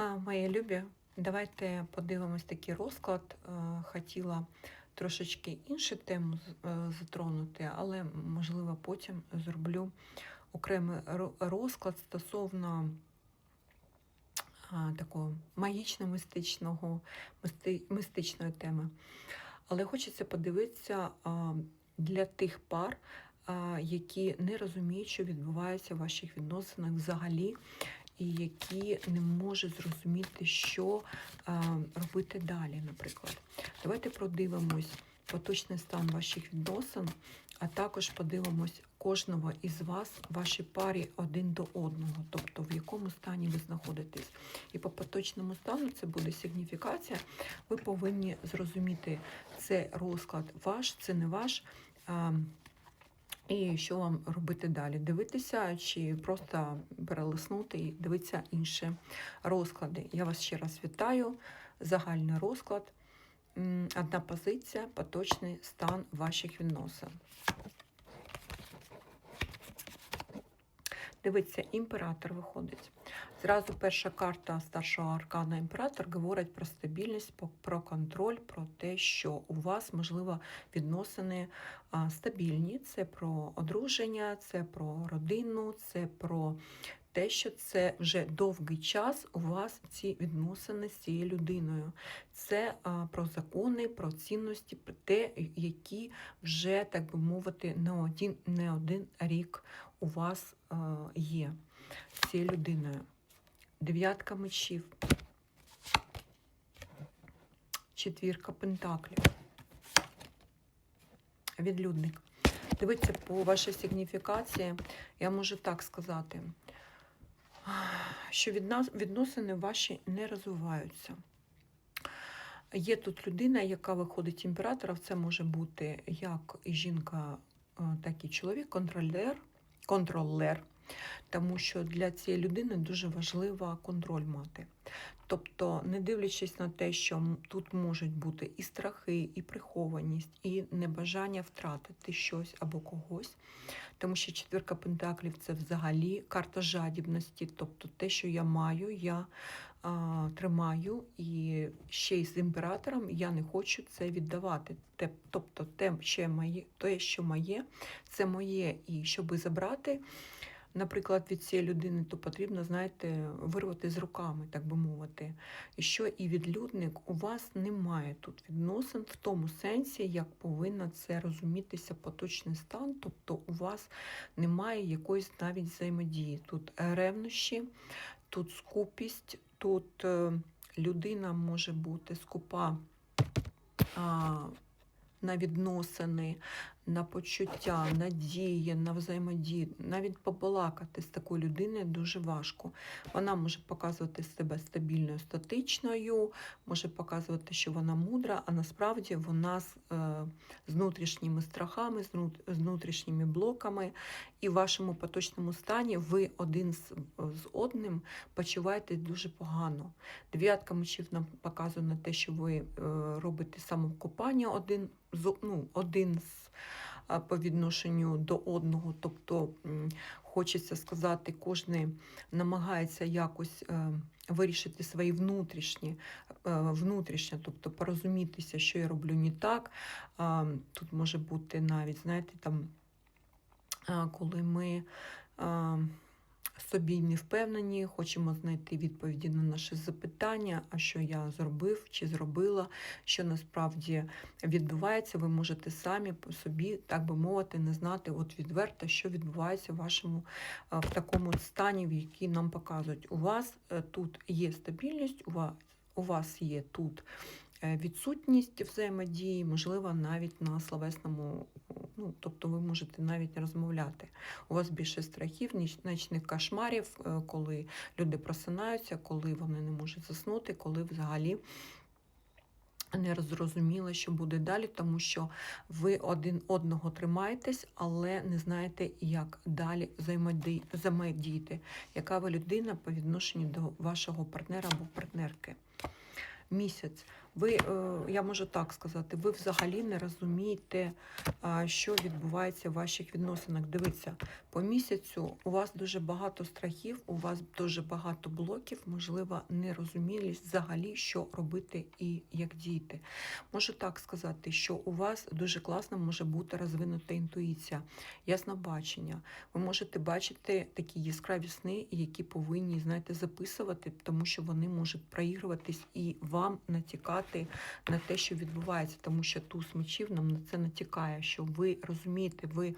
А, Мої любі, давайте подивимось такий розклад. Е, Хотіла трошечки іншу тему е, затронути, але можливо потім зроблю окремий розклад стосовно такого магічно-мистичного, мисти- мистичної теми. Але хочеться подивитися для тих пар, які не розуміють, що відбувається в ваших відносинах взагалі, і які не можуть зрозуміти, що робити далі, наприклад. Давайте продивимось поточний стан ваших відносин, а також подивимось кожного із вас, вашій парі один до одного, тобто в якому стані ви знаходитесь. І по поточному стану це буде сигніфікація. Ви повинні зрозуміти, це розклад ваш, це не ваш. І що вам робити далі? Дивитися чи просто перелиснути і дивитися інші розклади. Я вас ще раз вітаю. Загальний розклад. Одна позиція, поточний стан ваших відносин. Дивіться, імператор виходить. Зразу перша карта старшого аркана імператор говорить про стабільність, про контроль, про те, що у вас, можливо, відносини стабільні. Це про одруження, це про родину, це про те, що це вже довгий час у вас ці відносини з цією людиною. Це про закони, про цінності, про те, які вже, так би мовити, не один, не один рік у вас є цією людиною. Дев'ятка мечів. Четвірка пентаклів. Відлюдник. Дивіться, по вашій сигніфікації, я можу так сказати, що відносини ваші не розвиваються. Є тут людина, яка виходить імператором, це може бути як жінка, е, так і чоловік, контролер, контролер, тому що для цієї людини дуже важливо контроль мати. Тобто, не дивлячись на те, що тут можуть бути і страхи, і прихованість, і небажання втратити щось або когось, тому що четвірка пентаклів це взагалі карта жадібності, тобто те, що я маю, я а, тримаю, і ще й з імператором я не хочу це віддавати. Тобто те, що моє, те, що моє, це моє. І щоб забрати, наприклад, від цієї людини, то потрібно, знаєте, вирвати з руками, так би мовити. Що і відлюдник, у вас немає тут відносин в тому сенсі, як повинна це розумітися поточний стан, тобто у вас немає якоїсь навіть взаємодії. Тут ревнощі, тут скупість, тут е, людина може бути скупа на відносини, на почуття, на дії, на взаємодію. Навіть побалакати з такою людиною дуже важко. Вона може показувати себе стабільною, статичною, може показувати, що вона мудра, а насправді вона з, е, з внутрішніми страхами, з внутрішніми блоками. І в вашому поточному стані ви один з, з одним почуваєтесь дуже погано. Дев'ятка мечів нам показує на те, що ви е, робите самокопання один ну, один з по відношенню до одного. Тобто хочеться сказати, кожен намагається якось е, вирішити свої внутрішні, внутрішні, внутрішнє, тобто порозумітися, що я роблю не так. Тут може бути навіть, знаєте, там, коли ми. Собі не впевнені, хочемо знайти відповіді на наші запитання, а що я зробив чи зробила, що насправді відбувається. Ви можете самі по собі, так би мовити, не знати от відверто, що відбувається в вашому в такому стані, в який нам показують. У вас е, тут є стабільність, у вас, у вас є тут е, відсутність взаємодії, можливо, навіть на словесному, ну, тобто ви можете навіть розмовляти. У вас більше страхів, ніч- нічних кошмарів, е, коли люди просинаються, коли вони не можуть заснути, коли взагалі не зрозуміло, що буде далі, тому що ви один одного тримаєтесь, але не знаєте, як далі взаємодіяти, яка ви людина по відношенню до вашого партнера або партнерки. Місяць. Ви, е, я можу так сказати, ви взагалі не розумієте, що відбувається в ваших відносинах. Дивіться, по місяцю у вас дуже багато страхів, у вас дуже багато блоків, можливо, нерозумілість взагалі, що робити і як діяти. Можу так сказати, що у вас дуже класно може бути розвинута інтуїція, яснобачення. Ви можете бачити такі яскраві сни, які повинні, знаєте, записувати, тому що вони можуть проігруватись і вам натякати на те, що відбувається, тому що туз мечів нам на це натякає, що ви розумієте, ви,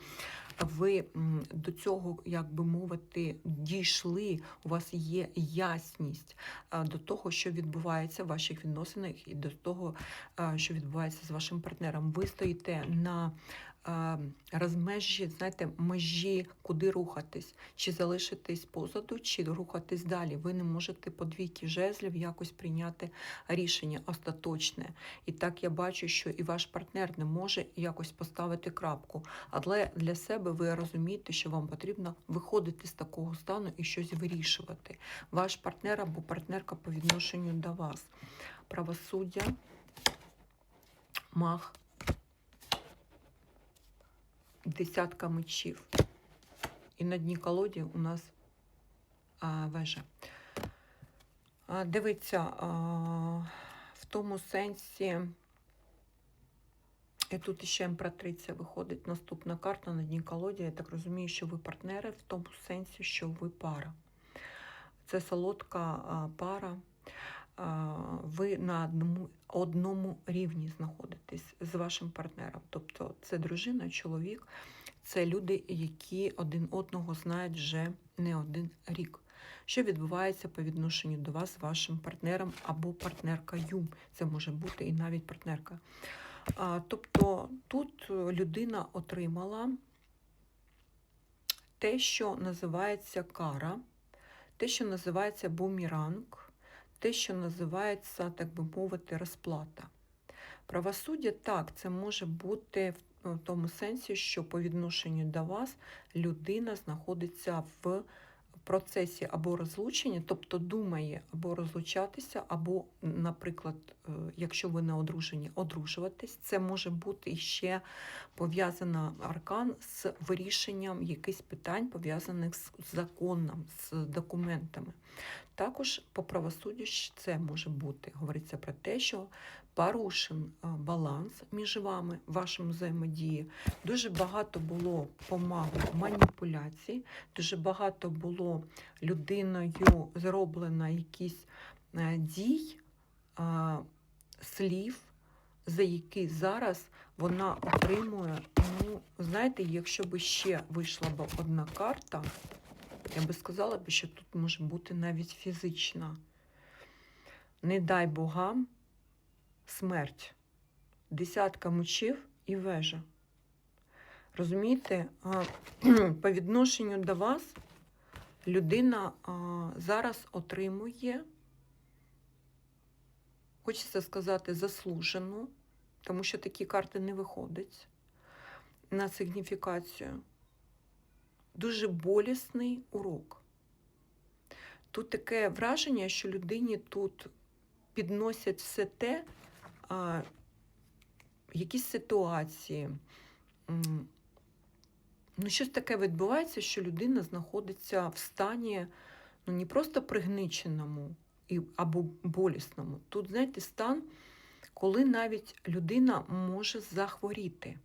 ви до цього, як би мовити, дійшли, у вас є ясність до того, що відбувається в ваших відносинах, і до того, що відбувається з вашим партнером. Ви стоїте на розмежі, знаєте, межі, куди рухатись, чи залишитись позаду, чи рухатись далі. Ви не можете по двійки жезлів якось прийняти рішення остаточне. І так я бачу, що і ваш партнер не може якось поставити крапку. Але для себе ви розумієте, що вам потрібно виходити з такого стану і щось вирішувати. Ваш партнер або партнерка по відношенню до вас. Правосуддя, мах, десятка мечів. І на дні колоді у нас а, вежа. А, дивіться, а, в тому сенсі, і тут ще імператриця виходить наступна карта на дні колоді. Я так розумію, що ви партнери в тому сенсі, що ви пара. Це солодка пара. Ви на одному, одному рівні знаходитесь з вашим партнером. Тобто це дружина, чоловік, це люди, які один одного знають вже не один рік. Що відбувається по відношенню до вас з вашим партнером або партнеркою. Це може бути і навіть партнерка. Тобто тут людина отримала те, що називається кара, те, що називається бумеранг, те, що називається, так би мовити, розплата. Правосуддя так, це може бути в тому сенсі, що по відношенню до вас людина знаходиться в процесі або розлучення, тобто думає або розлучатися, або, наприклад, е, якщо ви не одружені, одружуватись. Це може бути ще пов'язано аркан з вирішенням якихось питань, пов'язаних з законом, з документами. Також по правосуддю це може бути. Говориться про те, що порушен е, баланс між вами, вашому взаємодії. Дуже багато було помагу маніпуляцій, дуже багато було людиною зроблено якісь е, дій, е, слів, за які зараз вона отримує. Ну, знаєте, якщо б ще вийшла б одна карта, я би сказала, що тут може бути навіть фізична. Не дай богам смерть, десятка мечів і вежа. Розумієте, по відношенню до вас людина зараз отримує, хочеться сказати, заслужену, тому що такі карти не виходять на сигніфікацію. Дуже болісний урок. Тут таке враження, що людині тут підносять все те, а, якісь ситуації. Ну, щось таке відбувається, що людина знаходиться в стані ну, не просто пригниченому або болісному. Тут, знаєте, стан, коли навіть людина може захворіти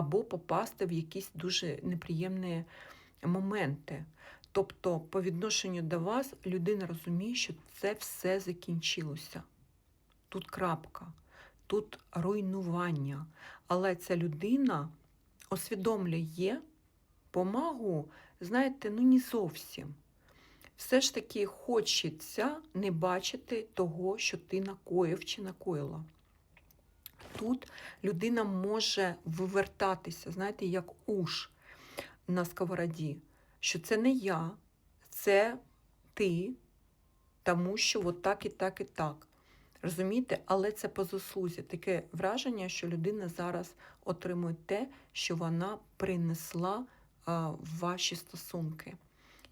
або попасти в якісь дуже неприємні моменти. Тобто, по відношенню до вас людина розуміє, що це все закінчилося. Тут крапка, тут руйнування. Але ця людина усвідомлює помагу, знаєте, ну не зовсім. Все ж таки хочеться не бачити того, що ти накоїв чи накоїла. Тут людина може вивертатися, знаєте, як уж на сковороді, що це не я, це ти, тому що от так і так і так. Розумієте, але це по заслузі. Таке враження, що людина зараз отримує те, що вона принесла в ваші стосунки.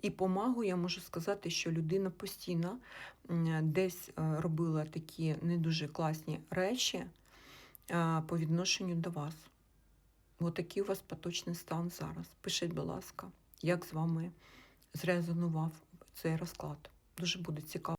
І по магу я можу сказати, що людина постійно десь е, робила такі не дуже класні речі по відношенню до вас. Отакий у вас поточний стан зараз. Пишіть, будь ласка, як з вами зрезонував цей розклад. Дуже буде цікаво.